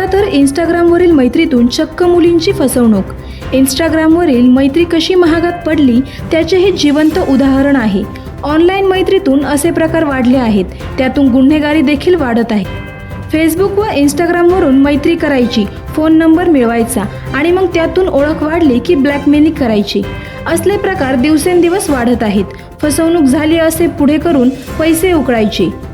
आता तर इंस्टाग्रामवरील मैत्रीतून चक्क मुलींची फसवणूक. इंस्टाग्रामवरील मैत्री कशी महागात पडली त्याचे हे जिवंत उदाहरण आहे. ऑनलाईन मैत्रीतून असे प्रकार वाढले आहेत. त्यातून गुन्हेगारी देखील वाढत आहे. फेसबुक व इंस्टाग्रामवरून मैत्री करायची फोन नंबर मिळवायचा आणि मग त्यातून ओळख वाढली की ब्लॅकमेलिंग करायची. असले प्रकार दिवसेंदिवस वाढत आहेत. फसवणूक झाली असे पुढे करून पैसे उकळायचे.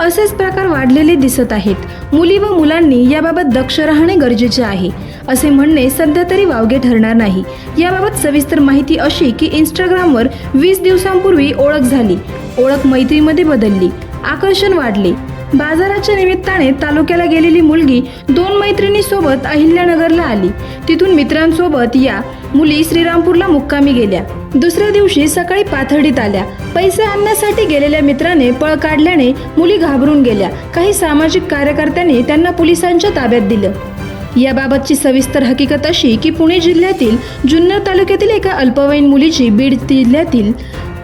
असेच प्रकार वाढलेले दिसत आहेत. मुली व मुलांनी याबाबत दक्ष राहणे गरजेचे आहे. असे म्हणणे सध्या तरी वावगे ठरणार नाही. याबाबत सविस्तर माहिती अशी की इंस्टाग्रामवर वीस दिवसांपूर्वी ओळख झाली. ओळख मैत्रीमध्ये बदलली. आकर्षण वाढले. बाजाराच्या निमित्ताने तालुक्याला गेलेली मुलगी दोन मैत्रिणीसोबत अहिल्यानगरला आली. तिथून मित्रांसोबत या मुली श्रीरामपूरला मुक्कामी गेल्या. दुसऱ्या दिवशी सकाळी पाथर्डीत आल्या. पैसे आणण्यासाठी गेलेल्या मित्राने पळ काढल्याने मुली घाबरून गेल्या. काही सामाजिक कार्यकर्त्यांनी त्यांना पोलिसांच्या ताब्यात दिलं. याबाबतची सविस्तर हकीकत अशी की पुणे जिल्ह्यातील जुन्नर तालुक्यातील एका अल्पवयीन मुलीची बीड जिल्ह्यातील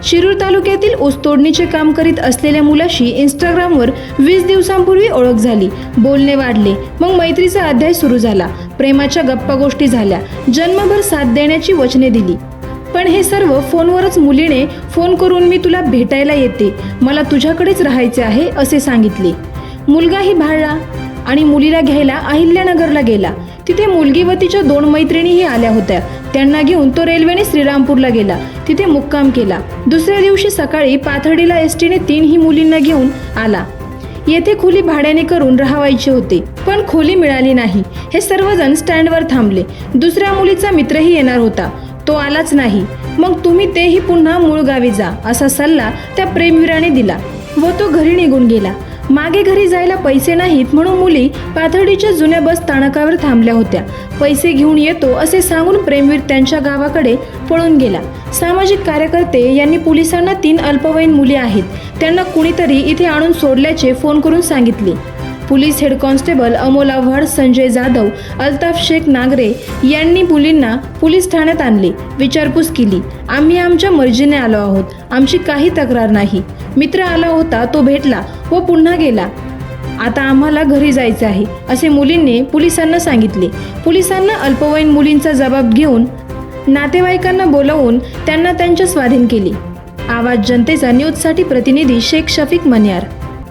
शिरूर तालुक्यातील ऊसतोडणीचे काम करीत असलेल्या मुलाशी इंस्टाग्रामवर वीस दिवसांपूर्वी ओळख झाली. बोलणे वाढले. मग मैत्रीचा अध्याय सुरू झाला. प्रेमाच्या गप्पा गोष्टी झाल्या. जन्मभर साथ देण्याची वचने दिली. पण हे सर्व फोनवरच मुलीने फोन करून मी तुला भेटायला येते. मला तुझ्याकडेच राहायचे आहे असे सांगितले. मुलगाही भाळला आणि मुलीला घ्यायला अहिल्यानगरला गेला. तिथे मुलगी व तिच्या दोन मैत्रिणीही आल्या होत्या. त्यांना घेऊन तो रेल्वेने श्रीरामपूरला गेला. तिथे मुक्काम केला. दुसऱ्या दिवशी सकाळी पाथर्डीला एस टीने तीनही मुलींना घेऊन आला. येथे खोली भाड्याने करून राहावायचे होते पण खोली मिळाली नाही. हे सर्वजण स्टँडवर थांबले. दुसऱ्या मुलीचा मित्रही येणार होता. तो आलाच नाही. मग तुम्ही तेही पुन्हा मूळ गावी जा असा सल्ला त्या प्रेमवीराने दिला व तो घरी निघून गेला. मागे घरी जायला पैसे नाहीत म्हणून मुली पाथर्डीच्या जुन्या बस स्थानकावर थांबल्या होत्या. पैसे घेऊन येतो असे सांगून प्रेमवीर त्यांच्या गावाकडे पळून गेला. सामाजिक कार्यकर्ते यांनी पोलिसांना तीन अल्पवयीन मुली आहेत. त्यांना कुणीतरी इथे आणून सोडल्याचे फोन करून सांगितले. Police head constable Amol Avhad Sanjay Jadhav Altaf Shaikh Nagare यांनी मुलींना पोलीस ठाण्यात आणले विचारपूस केली. आम्ही आमच्या मर्जीने आलो आहोत. आमची काही तक्रार नाही. मित्र आला होता तो भेटला व पुन्हा गेला. आता आम्हाला घरी जायचे आहे असे मुलींनी पोलिसांना सांगितले. पोलिसांना अल्पवयीन मुलींचा जबाब घेऊन नातेवाईकांना बोलवून त्यांना त्यांच्या स्वाधीन केले. आवाज जनतेचा न्यूजसाठी प्रतिनिधी शेख शफीक मन्यार.